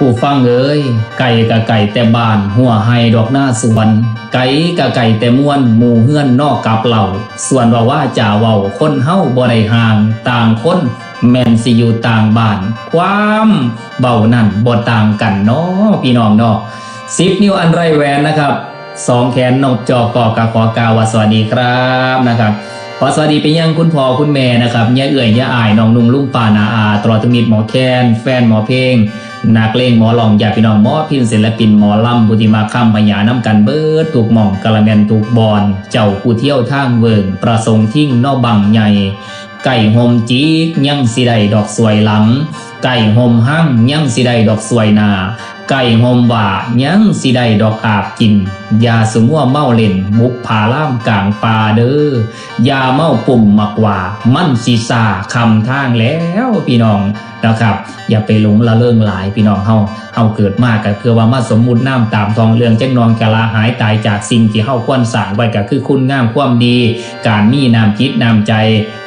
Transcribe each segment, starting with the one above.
ผู้ฟังเอ้ยไก่กะไก่แต่บ้าน หัวไฮดอกหน้าสวนไก่กะไก่แต่ม่วนหมู่เฮือนนอกกับเหล่า ส่วนว่าว่าจ่าเว้าคนเฮาบ่ได้ห่างต่างคนแม่นสิอยู่ต่างบ้าน ความเบานั่นบ่ต่างกันเนาะพี่น้องเนาะสิบนิ้วอันไรแหวนนะครับสองแขนนกจอกอกะขอกาวสวัสดีครับนะครับขอสวัสดีไปยังคุณพ่อคุณแม่นะครับย่าเอื่อยย่าอายน้องนุ่งลุงป่านาอาตลอดทุกมิตรหมอแคนแฟนหมอเพลง นักเลงหมอลองอยาพี่น้องหมอพินศิลปินหมอลำบุติมาคำพญาน้ำกันเบิดถูกหม่องกะละแมนถูกบอน เจ้าผู้เที่ยวทางเวิงประสงค์ทิ้งนอกบังใหญ่ไก่หมจีกยังสิได้ดอกสวยหลัง ไก่หมหั่งยังสิได้ดอกสวยนา ไก่หอมว่ายังสิได้ดอกอาบกิน อยาสมัวเมาเล่นบุกผาล่ามกลางป่าเด้อยาเมาปุ่มมักว่า มันสิสาคำทางแล้วพี่น้องนะครับ อย่าไปหลงละเริงหลายพี่น้องเฮาเฮาเกิดมากก็คือว่ามาสมมุติน้ำตามทองเรื่องจักนอนกะลาหายตายจากสิ่งที่เฮาควรสางไว้ก็คือคุณงามความดี การมีน้ำจิตน้ำใจ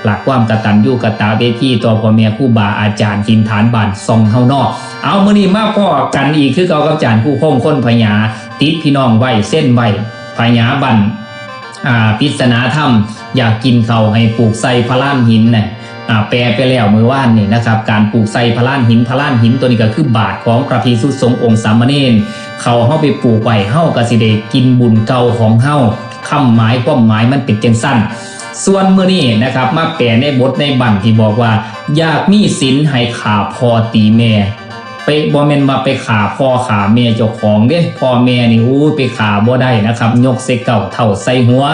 หลักความกตัญญูกตาเวทีต่อพ่อแม่ครูบาอาจารย์ทินฐานบ้านซองเฮานอกเอามือนี้มาพ่อกันอีกคือเก่ากับจารย์ผู้คงคนพญาติดพี่น้องไว้เส้นไว้พญาบันอ่าปิศนาธรรม อยากกินเขาให้ปลูกใส่พระล้านหินน่ะอ่าแปลไปแล้วเมื่อวานนี่นะครับ การปลูกใส่พระล้านหินพระล้านหินตัวนี้ก็คือบาทของพระภิกษุสงฆ์องค์สามเณรเขาเฮาไปปลูกไว้เฮากสิได้กินบุญเก่าของเฮาคำหมายความหมายมันเป็นจังสั้น ส่วนมื้อนี้นะครับ มาแปลในบทในบันที่บอกว่า อยากมีศีลให้ขาพอตีแม่ ไปบ่แม่นมาไปขาพ่อขาแม่เจ้าของเด้พ่อแม่นี่อู้ไปขาบ่ได้นะครับ ยกใส่เก่าเท่าใส่หัว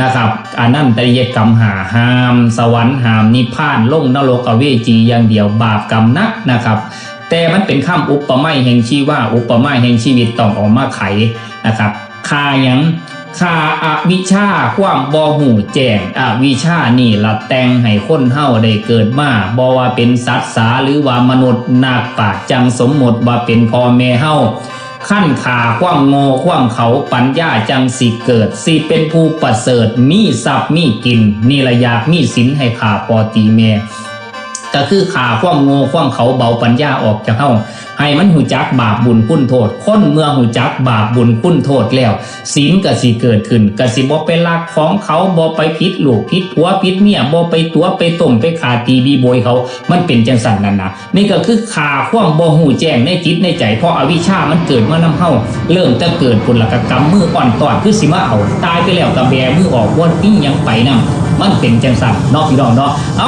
นะครับอันนั้นตริยกรรมหาห้าม สวรรค์ห้ามนิพพานลงนรกเวจีอย่างเดียวบาปกรรมนักนะครับแต่มันเป็นข้ามอุปมาแห่งชีว่าอุปมาแห่งชีวิตต้องออกมาไขนะครับคายัง คาอวิชาความบ่หูแจ้งอวิชานี่ละแต่งให้คนเฮาได้เกิดมาบ่ว่าเป็นสัตว์สาหรือว่ามนุษย์นาคปากจังสมมติว่าเป็นพ่อแม่เฮาขั้นขาความโง่ความเขาปัญญาจังสิเกิด สิเป็นผู้ประเสริฐมีทรัพย์มีกินนี่ละอยากมีสินให้ขาพอตีแม่ ก็คือขาความโง่ความเขาเบาปัญญาออกจากเฮาให้มันหูจักบาปบุญคุณโทษ คนเมื่อหูจักบาปบุญคุณโทษแล้วศีลก็สิเกิดขึ้นก็สิบ่ไปลักของเขาบ่ไปพิษลูกพิษผัวพิษเมียบ่ไปตัวไปต้มไปขาตีบีโบยเขา มันเป็นจังสันนั่นนะนี่ก็คือขาความบ่หูแจ้งในจิตในใจเพราะอวิชชามันเกิดเมื่อนำเฮาเริ่มจะเกิดผลละกกรรมมืออ่อนตอดคือสิมาเอาตายไปแล้วก็แบมือออกวนนี่ยังไปนํมันเป็นจังสันเนาะพี่น้องเนาะเอา